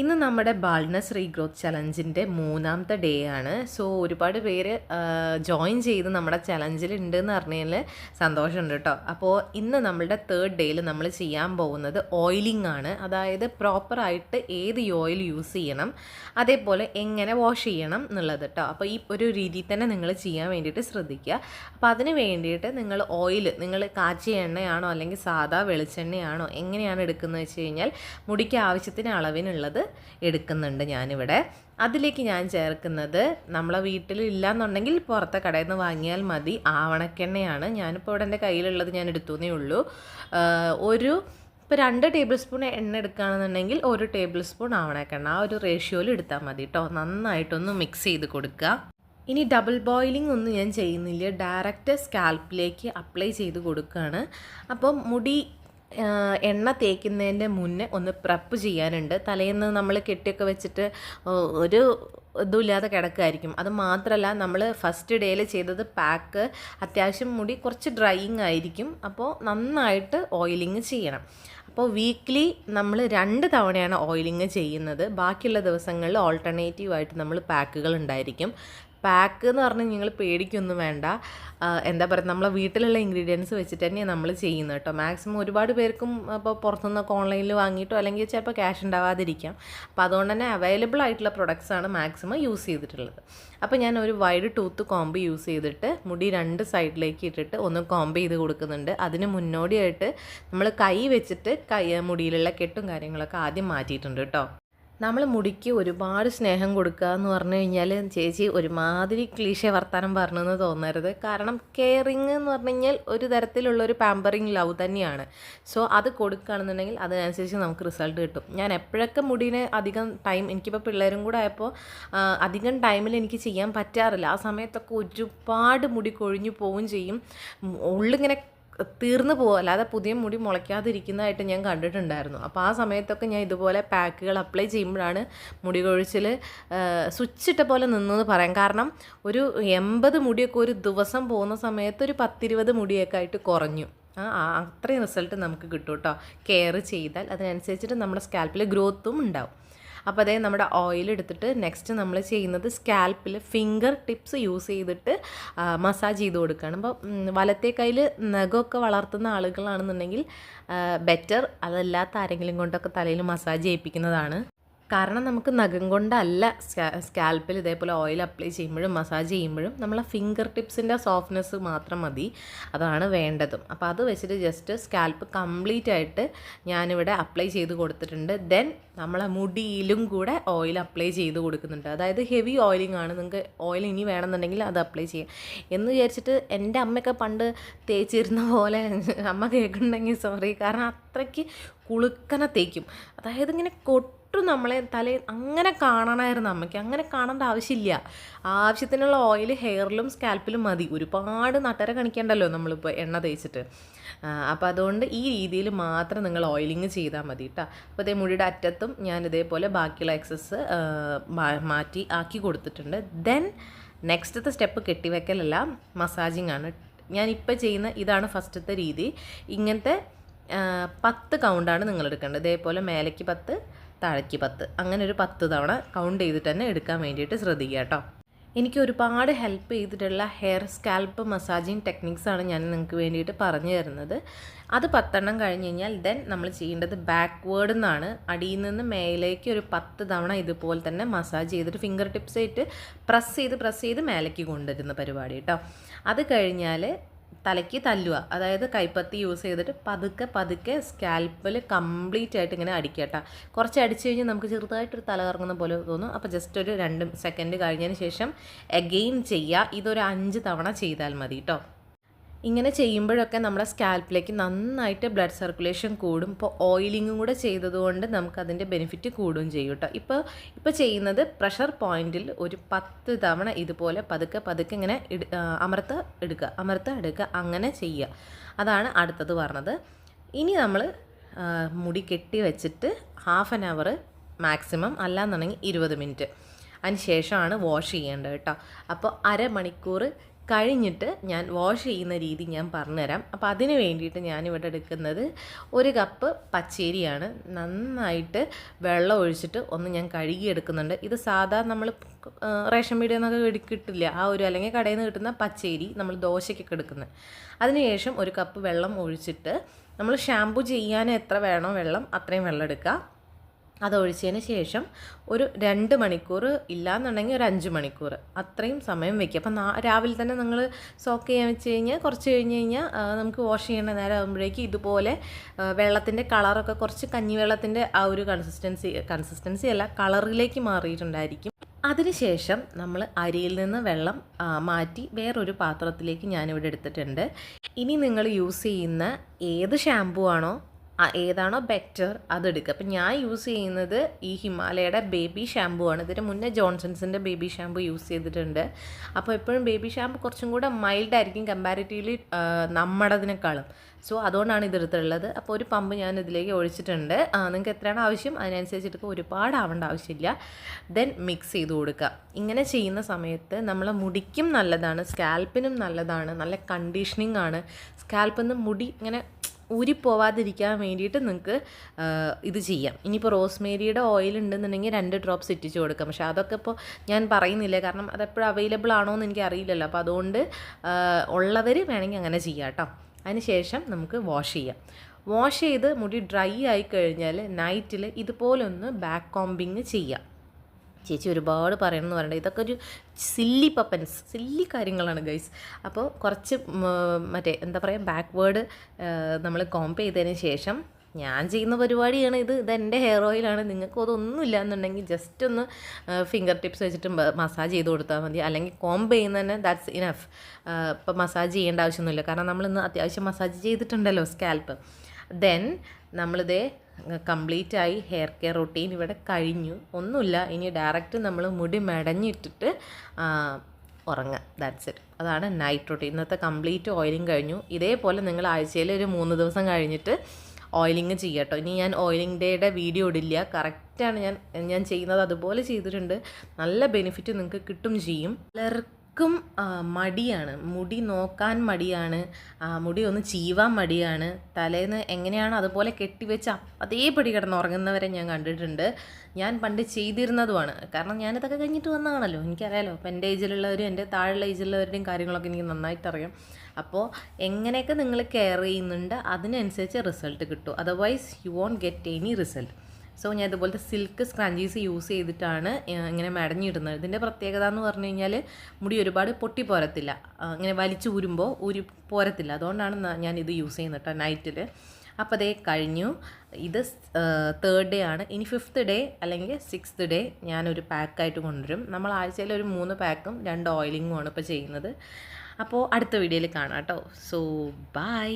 ഇന്ന് നമ്മുടെ ബാൾനസ് റീഗ്രോത്ത് ചലഞ്ചിന്റെ മൂന്നാമത്തെ ഡേ ആണ്. സോ ഒരുപാട് പേര് ജോയിൻ ചെയ്ത് നമ്മുടെ ചലഞ്ചിൽ ഉണ്ടെന്ന് പറഞ്ഞതിൽ സന്തോഷമുണ്ട് കേട്ടോ. അപ്പോൾ ഇന്ന് നമ്മളുടെ തേർഡ് ഡേയിൽ നമ്മൾ ചെയ്യാൻ പോകുന്നത് ഓയിലിംഗ് ആണ്. അതായത് പ്രോപ്പറായിട്ട് ഏത് ഓയിൽ യൂസ് ചെയ്യണം അതേപോലെ എങ്ങനെ വാഷ് ചെയ്യണം എന്നുള്ളത് കേട്ടോ. അപ്പോൾ ഈ ഒരു രീതിയിൽ തന്നെ നിങ്ങൾ ചെയ്യാൻ വേണ്ടിയിട്ട് ശ്രദ്ധിക്കുക. അപ്പോൾ അതിന് വേണ്ടിയിട്ട് നിങ്ങൾ ഓയിൽ നിങ്ങൾ കാച്ചിയ എണ്ണയാണോ അല്ലെങ്കിൽ സാധാ വെളിച്ചെണ്ണയാണോ എങ്ങനെയാണ് എടുക്കുന്നത് വെച്ച് കഴിഞ്ഞാൽ മുടിക്ക് ആവശ്യത്തിന് അളവിനുള്ളത് എടുക്കുന്നുണ്ട് ഞാനിവിടെ. അതിലേക്ക് ഞാൻ ചേർക്കുന്നത് നമ്മളെ വീട്ടിൽ ഇല്ലയെന്നുണ്ടെങ്കിൽ പുറത്തെ കടയിൽ നിന്ന് വാങ്ങിയാൽ മതി. ആവണക്കെണ്ണയാണ്. ഞാനിപ്പോൾ ഇവിടെ എന്റെ കയ്യിലുള്ളത് ഞാൻ എടുത്തുന്നേ ഉള്ളൂ. ഒരു ഇപ്പോൾ രണ്ട് ടേബിൾ സ്പൂൺ എണ്ണ എടുക്കുകയാണെന്നുണ്ടെങ്കിൽ ഒരു ടേബിൾ സ്പൂൺ ആവണക്കെണ്ണ. ആ ഒരു റേഷ്യോയിൽ എടുത്താൽ മതി കേട്ടോ നന്നായിട്ടൊന്ന് മിക്സ് ചെയ്ത് കൊടുക്കുക. ഇനി ഡബിൾ ബോയിലിംഗ് ഒന്നും ഞാൻ ചെയ്യുന്നില്ല. ഡയറക്റ്റ് സ്കാൽപ്പിലേക്ക് അപ്ലൈ ചെയ്ത് കൊടുക്കുകയാണ്. അപ്പം മുടി എണ്ണ തേക്കുന്നതിന്റെ മുന്നേ ഒന്ന് പ്രപ്പ് ചെയ്യാനുണ്ട്. തലേന്ന് നമ്മൾ കെട്ടിയൊക്കെ വെച്ചിട്ട് ഒരു ഇതുമില്ലാതെ കിടക്കുമായിരിക്കും അത് മാത്രമല്ല നമ്മൾ ഫസ്റ്റ് ഡേയിൽ ചെയ്തത് പാക്ക് അത്യാവശ്യം മുടി കുറച്ച് ഡ്രൈയിങ് ആയിരിക്കും. അപ്പോൾ നന്നായിട്ട് ഓയിലിങ് ചെയ്യണം. അപ്പോൾ വീക്ക്ലി നമ്മൾ രണ്ട് തവണയാണ് ഓയിലിങ് ചെയ്യുന്നത്. ബാക്കിയുള്ള ദിവസങ്ങളിൽ ഓൾട്ടർനേറ്റീവ് ആയിട്ട് നമ്മൾ പാക്കുകൾ ഉണ്ടായിരിക്കും. പാക്ക് എന്ന് പറഞ്ഞാൽ നിങ്ങൾ പേടിക്കൊന്നും വേണ്ട. എന്താ പറയുക നമ്മളെ വീട്ടിലുള്ള ഇൻഗ്രീഡിയൻസ് വെച്ചിട്ട് തന്നെയാണ് നമ്മൾ ചെയ്യുന്നത് കേട്ടോ. മാക്സിമം ഒരുപാട് പേർക്കും ഇപ്പോൾ പുറത്തുനിന്നൊക്കെ ഓൺലൈനിൽ വാങ്ങിയിട്ടോ അല്ലെങ്കിൽ ചിലപ്പോൾ ക്യാഷ് ഉണ്ടാവാതിരിക്കാം. അപ്പോൾ അതുകൊണ്ട് തന്നെ അവൈലബിൾ ആയിട്ടുള്ള പ്രൊഡക്ട്സ് ആണ് മാക്സിമം യൂസ് ചെയ്തിട്ടുള്ളത്. അപ്പോൾ ഞാൻ ഒരു വൈഡ് ടൂത്ത് കോംബ് യൂസ് ചെയ്തിട്ട് മുടി രണ്ട് സൈഡിലേക്ക് ഇട്ടിട്ട് ഒന്ന് കോംബ് ചെയ്ത് കൊടുക്കുന്നുണ്ട്. അതിന് മുന്നോടിയായിട്ട് നമ്മൾ കൈ വെച്ചിട്ട് കൈ മുടിയിലുള്ള കെട്ടും കാര്യങ്ങളൊക്കെ ആദ്യം മാറ്റിയിട്ടുണ്ട് കേട്ടോ. നമ്മൾ മുടിക്ക് ഒരുപാട് സ്നേഹം കൊടുക്കുക എന്ന് പറഞ്ഞു കഴിഞ്ഞാൽ ചേച്ചി ഒരുമാതിരി ക്ലീശ വർത്താനം പറഞ്ഞെന്ന് തോന്നരുത്. കാരണം കെയറിങ് എന്ന് പറഞ്ഞു കഴിഞ്ഞാൽ ഒരു തരത്തിലുള്ള ഒരു പാമ്പറിങ് ലവ് തന്നെയാണ്. സോ അത് കൊടുക്കുകയാണെന്നുണ്ടെങ്കിൽ അതിനനുസരിച്ച് നമുക്ക് റിസൾട്ട് കിട്ടും. ഞാൻ എപ്പോഴൊക്കെ മുടിനെ അധികം ടൈം എനിക്കിപ്പോൾ പിള്ളേരും കൂടെ ആയപ്പോൾ അധികം ടൈമിൽ എനിക്ക് ചെയ്യാൻ പറ്റാറില്ല. ആ സമയത്തൊക്കെ ഒരുപാട് മുടി കൊഴിഞ്ഞു പോവുകയും ചെയ്യും. ഉള്ളിങ്ങനെ തീർന്നു പോകും അല്ലാതെ പുതിയ മുടി മുളയ്ക്കാതിരിക്കുന്നതായിട്ട് ഞാൻ കണ്ടിട്ടുണ്ടായിരുന്നു. അപ്പോൾ ആ സമയത്തൊക്കെ ഞാൻ ഇതുപോലെ പാക്കുകൾ അപ്ലൈ ചെയ്യുമ്പോഴാണ് മുടി കൊഴിച്ചിൽ സ്വിച്ചിട്ട പോലെ നിന്നെന്ന് പറയാം. കാരണം ഒരു എൺപത് മുടിയൊക്കെ ഒരു ദിവസം പോകുന്ന സമയത്ത് ഒരു പത്തിരുപത് മുടിയൊക്കെ ആയിട്ട് കുറഞ്ഞു. അത്രയും റിസൾട്ട് നമുക്ക് കിട്ടും കേട്ടോ. കെയർ ചെയ്താൽ അതിനനുസരിച്ചിട്ട് നമ്മുടെ സ്കാൽപ്പിൽ ഗ്രോത്തും ഉണ്ടാവും. അപ്പോൾ അതേ നമ്മുടെ ഓയിൽ എടുത്തിട്ട് നെക്സ്റ്റ് നമ്മൾ ചെയ്യുന്നത് സ്കാൽപ്പിൽ ഫിംഗർ ടിപ്സ് യൂസ് ചെയ്തിട്ട് മസാജ് ചെയ്ത് കൊടുക്കുകയാണ് അപ്പോൾ വലത്തെ കയ്യിൽ നഖമൊക്കെ വളർത്തുന്ന ആളുകളാണെന്നുണ്ടെങ്കിൽ ബെറ്റർ അതല്ലാത്ത ആരെങ്കിലും കൊണ്ടൊക്കെ തലയിൽ മസാജ് ചെയ്യിപ്പിക്കുന്നതാണ്. കാരണം നമുക്ക് നഖം കൊണ്ടല്ല സ്കാൽപ്പിൽ ഇതേപോലെ ഓയിൽ അപ്ലൈ ചെയ്യുമ്പോഴും മസാജ് ചെയ്യുമ്പോഴും നമ്മളെ ഫിംഗർ ടിപ്സിന്റെ സോഫ്റ്റ്നെസ് മാത്രം മതി. അതാണ് വേണ്ടതും. അപ്പോൾ അത് വെച്ചിട്ട് ജസ്റ്റ് സ്കാൽപ്പ് കംപ്ലീറ്റ് ആയിട്ട് ഞാനിവിടെ അപ്ലൈ ചെയ്ത് കൊടുത്തിട്ടുണ്ട്. ദെൻ നമ്മളെ മുടിയിലും കൂടെ ഓയിൽ അപ്ലൈ ചെയ്ത് കൊടുക്കുന്നുണ്ട്. അതായത് ഹെവി ഓയിലിംഗ് ആണ്. നിങ്ങൾക്ക് ഓയിൽ ഇനി വേണമെന്നുണ്ടെങ്കിൽ അത് അപ്ലൈ ചെയ്യാം. എന്ന് വിചാരിച്ചിട്ട് എന്റെ അമ്മയൊക്കെ പണ്ട് തേച്ചിരുന്ന പോലെ അമ്മ കേൾക്കുന്നുണ്ടെങ്കിൽ സോറി കാരണം അത്രയ്ക്ക് കുളുക്കനെ തേക്കും. അതായത് ഇങ്ങനെ കൊട്ട് ഒട്ടും നമ്മളെ തലേ അങ്ങനെ കാണണമായിരുന്നു അമ്മയ്ക്ക്. അങ്ങനെ കാണേണ്ട ആവശ്യമില്ല. ആവശ്യത്തിനുള്ള ഓയിൽ ഹെയറിലും സ്കാൽപ്പിലും മതി. ഒരുപാട് നട്ടര കണിക്കേണ്ടല്ലോ നമ്മളിപ്പോൾ എണ്ണ തേച്ചിട്ട്. അപ്പോൾ അതുകൊണ്ട് ഈ രീതിയിൽ മാത്രം നിങ്ങൾ ഓയിലിങ് ചെയ്താൽ മതി കേട്ടോ അപ്പോൾ അതേ മുടിയുടെ അറ്റത്തും ഞാൻ ഇതേപോലെ ബാക്കിയുള്ള എക്സസ് മാറ്റി ആക്കി കൊടുത്തിട്ടുണ്ട്. ദെൻ നെക്സ്റ്റത്തെ സ്റ്റെപ്പ് കെട്ടിവെക്കലല്ല മസാജിങ് ആണ്. ഞാൻ ഇപ്പോൾ ചെയ്യുന്ന ഇതാണ് ഫസ്റ്റത്തെ രീതി. ഇങ്ങനത്തെ പത്ത് കൗണ്ടാണ് നിങ്ങൾ എടുക്കേണ്ടത്. ഇതേപോലെ മേലേക്ക് പത്ത് താഴേക്ക് പത്ത്. അങ്ങനെ ഒരു പത്ത് തവണ കൗണ്ട് ചെയ്തിട്ട് തന്നെ എടുക്കാൻ വേണ്ടിയിട്ട് ശ്രദ്ധിക്കുക കേട്ടോ. എനിക്ക് ഒരുപാട് ഹെൽപ്പ് ചെയ്തിട്ടുള്ള ഹെയർ സ്കാൽപ്പ് മസാജിങ് ടെക്നിക്സാണ് ഞാൻ നിങ്ങൾക്ക് വേണ്ടിയിട്ട് പറഞ്ഞു തരുന്നത്. അത് പത്തെണ്ണം കഴിഞ്ഞ് കഴിഞ്ഞാൽ ദെൻ നമ്മൾ ചെയ്യേണ്ടത് ബാക്ക്വേർഡ് നിന്നാണ് അടിയിൽ നിന്ന് മേലേക്ക് ഒരു പത്ത് തവണ ഇതുപോലെ തന്നെ മസാജ് ചെയ്തിട്ട് ഫിംഗർ ടിപ്സ് ആയിട്ട് പ്രസ് ചെയ്ത് പ്രസ് ചെയ്ത് മേലേക്ക് കൊണ്ടുവരുന്ന പരിപാടി കേട്ടോ. അത് കഴിഞ്ഞാൽ തലയ്ക്ക് തല്ലുക. അതായത് കൈപ്പത്തി യൂസ് ചെയ്തിട്ട് പതുക്കെ പതുക്കെ സ്കാൽപ്പിൽ കംപ്ലീറ്റ് ആയിട്ട് ഇങ്ങനെ അടിക്കുക കേട്ടോ കുറച്ച് അടിച്ചു കഴിഞ്ഞാൽ നമുക്ക് ചെറുതായിട്ടൊരു തല കറങ്ങുന്ന പോലെ തോന്നും. അപ്പോൾ ജസ്റ്റ് ഒരു രണ്ട് സെക്കൻഡ് കഴിഞ്ഞതിന് ശേഷം എഗെയിൻ ചെയ്യുക. ഇതൊരു അഞ്ച് തവണ ചെയ്താൽ മതി കേട്ടോ ഇങ്ങനെ ചെയ്യുമ്പോഴൊക്കെ നമ്മുടെ സ്കാൽപ്പിലേക്ക് നന്നായിട്ട് ബ്ലഡ് സർക്കുലേഷൻ കൂടും. ഇപ്പോൾ ഓയിലിങ്ങും കൂടെ ചെയ്തതുകൊണ്ട് നമുക്കതിന്റെ ബെനിഫിറ്റ് കൂടുകയും ചെയ്യും കേട്ടോ. ഇപ്പോൾ ഇപ്പോൾ ചെയ്യുന്നത് പ്രഷർ പോയിന്റിൽ ഒരു പത്ത് തവണ ഇതുപോലെ പതുക്കെ പതുക്കെ ഇങ്ങനെ അമർത്ത എടുക്കുക. അമർത്ത എടുക്കുക. അങ്ങനെ ചെയ്യുക. അതാണ് അടുത്തത് പറഞ്ഞത്. ഇനി നമ്മൾ മുടി കെട്ടി വെച്ചിട്ട് ഹാഫ് ആൻ അവർ മാക്സിമം അല്ലാന്നുണ്ടെങ്കിൽ ഇരുപത് മിനിറ്റ് അതിന് ശേഷമാണ് വാഷ് ചെയ്യേണ്ടത് കേട്ടോ. അപ്പോൾ അരമണിക്കൂർ കഴിഞ്ഞിട്ട് ഞാൻ വാഷ് ചെയ്യുന്ന രീതി ഞാൻ പറഞ്ഞുതരാം. അപ്പോൾ അതിന് വേണ്ടിയിട്ട് ഞാനിവിടെ എടുക്കുന്നത് ഒരു കപ്പ് പച്ചേരിയാണ്. നന്നായിട്ട് വെള്ളം ഒഴിച്ചിട്ട് ഒന്ന് ഞാൻ കഴുകി എടുക്കുന്നുണ്ട് ഇത് സാധാ നമ്മൾ റേഷൻ പീടിയിൽ നിന്നൊക്കെ കിട്ടില്ല. ആ ഒരു അല്ലെങ്കിൽ കടയിൽ നിന്ന് കിട്ടുന്ന പച്ചേരി നമ്മൾ ദോശയ്ക്കൊക്കെ എടുക്കുന്നത്. അതിനുശേഷം ഒരു കപ്പ് വെള്ളം ഒഴിച്ചിട്ട് നമ്മൾ ഷാമ്പു ചെയ്യാൻ എത്ര വേണോ വെള്ളം അത്രയും വെള്ളം എടുക്കുക. അതൊഴിച്ചതിന് ശേഷം ഒരു രണ്ട് മണിക്കൂർ ഇല്ലയെന്നുണ്ടെങ്കിൽ ഒരു അഞ്ച് മണിക്കൂർ. അത്രയും സമയം വെക്കുക അപ്പം രാവിലെ തന്നെ നിങ്ങൾ സോക്ക് ചെയ്യാൻ വെച്ച് കഴിഞ്ഞാൽ കുറച്ച് കഴിഞ്ഞ് കഴിഞ്ഞാൽ നമുക്ക് വാഷ് ചെയ്യേണ്ട നേരം ആകുമ്പോഴേക്കും ഇതുപോലെ വെള്ളത്തിന്റെ കളറൊക്കെ കുറച്ച് കഞ്ഞി കഞ്ഞിവെള്ളത്തിന്റെ ആ ഒരു കൺസിസ്റ്റൻസി കൺസിസ്റ്റൻസി അല്ല കളറിലേക്ക് മാറിയിട്ടുണ്ടായിരിക്കും. അതിനുശേഷം നമ്മൾ അരിയിൽ നിന്ന് വെള്ളം മാറ്റി വേറൊരു പാത്രത്തിലേക്ക് ഞാനിവിടെ എടുത്തിട്ടുണ്ട്. ഇനി നിങ്ങൾ യൂസ് ചെയ്യുന്ന ഏത് ഷാമ്പു ആണോ ഏതാണോ ബെറ്റർ അതെടുക്കുക. അപ്പം ഞാൻ യൂസ് ചെയ്യുന്നത് ഈ ഹിമാലയയുടെ ബേബി ഷാമ്പു ആണ്. ഇതിന് മുന്നേ ജോൺസൺസിന്റെ ബേബി ഷാമ്പു യൂസ് ചെയ്തിട്ടുണ്ട്. അപ്പോൾ എപ്പോഴും ബേബി ഷാമ്പു കുറച്ചും കൂടെ മൈൽഡ് ആയിരിക്കും കമ്പാരിറ്റീവ്ലി നമ്മുടേതിനേക്കാളും. സോ അതുകൊണ്ടാണ് ഇതെടുത്തുള്ളത് അപ്പോൾ ഒരു പമ്പ് ഞാൻ ഇതിലേക്ക് ഒഴിച്ചിട്ടുണ്ട്. നിങ്ങൾക്ക് എത്രയാണ് ആവശ്യം? അതിനനുസരിച്ച് എടുക്കുക ഒരുപാട് ആവേണ്ട ആവശ്യമില്ല. ദെൻ മിക്സ് ചെയ്ത് കൊടുക്കുക. ഇങ്ങനെ ചെയ്യുന്ന സമയത്ത് നമ്മളെ മുടിക്കും നല്ലതാണ്. സ്കാൽപ്പിനും നല്ലതാണ്. നല്ല കണ്ടീഷനിങ് ആണ്. സ്കാൽപ്പിൽ നിന്ന് മുടി ഇങ്ങനെ ഊരിപ്പോവാതിരിക്കാൻ വേണ്ടിയിട്ട് നിങ്ങൾക്ക് ഇത് ചെയ്യാം. ഇനിയിപ്പോൾ റോസ്മേരിയുടെ ഓയിൽ ഉണ്ടെന്നുണ്ടെങ്കിൽ രണ്ട് ഡ്രോപ്സ് ഇറ്റിച്ച് കൊടുക്കാം. പക്ഷേ അതൊക്കെ ഇപ്പോൾ ഞാൻ പറയുന്നില്ല. കാരണം അതെപ്പോഴും അവൈലബിൾ ആണോ എന്ന് എനിക്ക് അറിയില്ലല്ലോ അപ്പോൾ അതുകൊണ്ട് ഉള്ളവർ വേണമെങ്കിൽ അങ്ങനെ ചെയ്യാം കേട്ടോ. അതിന് ശേഷം നമുക്ക് വാഷ് ചെയ്യാം. വാഷ് ചെയ്ത് മുടി ഡ്രൈ ആയി കഴിഞ്ഞാൽ നൈറ്റിൽ ഇതുപോലൊന്ന് ബാക്ക് കോമ്പിങ് ചെയ്യാം. ചേച്ചി ഒരുപാട് പറയണം എന്ന് പറയണ്ട ഇതൊക്കെ ഒരു സില്ലി പപ്പൻസ് സില്ലി കാര്യങ്ങളാണ് ഗൈസ് അപ്പോൾ കുറച്ച് മറ്റേ എന്താ പറയുക ബാക്ക്വേഡ് നമ്മൾ കോംപ് ചെയ്തതിന് ശേഷം ഞാൻ ചെയ്യുന്ന പരിപാടിയാണ് ഇത്. ഇത് എന്റെ ഹെയർ ഓയിലാണ് നിങ്ങൾക്ക് അതൊന്നും ഇല്ല എന്നുണ്ടെങ്കിൽ ജസ്റ്റ് ഒന്ന് ഫിംഗർ ടിപ്സ് വെച്ചിട്ട് മസാജ് ചെയ്ത് കൊടുത്താൽ മതി. അല്ലെങ്കിൽ കോംബ് ചെയ്യുന്നതന്നെ ദാറ്റ്സ് ഇനഫ് ഇപ്പം മസാജ് ചെയ്യേണ്ട ആവശ്യമൊന്നുമില്ല. കാരണം നമ്മളിന്ന് അത്യാവശ്യം മസാജ് ചെയ്തിട്ടുണ്ടല്ലോ സ്കാൽപ്പ് ദെൻ നമ്മളിതേ കംപ്ലീറ്റ് ആയി ഹെയർ കെയർ റൊട്ടീൻ ഇവിടെ കഴിഞ്ഞു. ഒന്നുമില്ല ഇനി ഡയറക്റ്റ് നമ്മൾ മുടി മെടഞ്ഞിട്ടിട്ട് ഉറങ്ങുക ദാറ്റ്സ് ഇറ്റ് അതാണ് നൈറ്റ് റൊട്ടീൻ ഇന്നത്തെ കംപ്ലീറ്റ് ഓയിലിംഗ് കഴിഞ്ഞു. ഇതേപോലെ നിങ്ങൾ ആഴ്ചയിൽ ഒരു മൂന്ന് ദിവസം കഴിഞ്ഞിട്ട് ഓയിലിംഗ് ചെയ്യട്ടോ ഇനി ഞാൻ ഓയിലിംഗ് ഡേയുടെ വീഡിയോ ഇടില്ല. കറക്റ്റാണ് ഞാൻ ഞാൻ ചെയ്യുന്നത് അതുപോലെ ചെയ്തിട്ടുണ്ട്. നല്ല ബെനിഫിറ്റ് നിങ്ങൾക്ക് കിട്ടും ചെയ്യും. ആ, മടിയാണ്. മുടി നോക്കാൻ മടിയാണ്. മുടി ഒന്ന് ചീവാൻ മടിയാണ്. തലേന്ന് എങ്ങനെയാണ് അതുപോലെ കെട്ടിവെച്ച് അപ്പ- അതേപടി കിടന്ന് ഉറങ്ങുന്നവരെ ഞാൻ കണ്ടിട്ടുണ്ട്. ഞാൻ പണ്ട് ചെയ്തിരുന്നതുമാണ്. കാരണം ഞാനിതൊക്കെ കഴിഞ്ഞിട്ട് വന്നതാണല്ലോ. എനിക്കറിയാലോ. അപ്പോൾ എന്റെ ഏജിലുള്ളവരും എന്റെ താഴെയുള്ള ഏജിലുള്ളവരുടെയും കാര്യങ്ങളൊക്കെ എനിക്ക് നന്നായിട്ട് അറിയാം അപ്പോൾ എങ്ങനെയൊക്കെ നിങ്ങൾ കെയർ ചെയ്യുന്നുണ്ട് അതിനനുസരിച്ച് റിസൾട്ട് കിട്ടും. Otherwise you won't get any result so ഞാൻ ഇതുപോലത്തെ സിൽക്ക് സ്ക്രാഞ്ചീസ് യൂസ് ചെയ്തിട്ടാണ് ഇങ്ങനെ മടഞ്ഞിടുന്നത്. ഇതിന്റെ പ്രത്യേകത എന്ന് പറഞ്ഞു കഴിഞ്ഞാൽ മുടി ഒരുപാട് പൊട്ടി പോരത്തില്ല. ഇങ്ങനെ വലിച്ചു ഊരുമ്പോൾ ഊരി പോരത്തില്ല. അതുകൊണ്ടാണ് ഞാൻ ഇത് യൂസ് ചെയ്യുന്നത് കേട്ടോ നൈറ്റിൽ അപ്പോൾ അതേ കഴിഞ്ഞു. ഇത് തേർഡ് ഡേ ആണ്. ഇനി ഫിഫ്ത്ത് ഡേ അല്ലെങ്കിൽ സിക്സ്ത് ഡേ ഞാനൊരു പാക്കായിട്ട് കൊണ്ടുവരും. നമ്മൾ ആഴ്ചയിൽ ഒരു മൂന്ന് പാക്കും രണ്ട് ഓയിലിങ്ങുമാണ് ഇപ്പോൾ ചെയ്യുന്നത്. അപ്പോൾ അടുത്ത വീഡിയോയിൽ കാണാം കേട്ടോ സോ ബൈ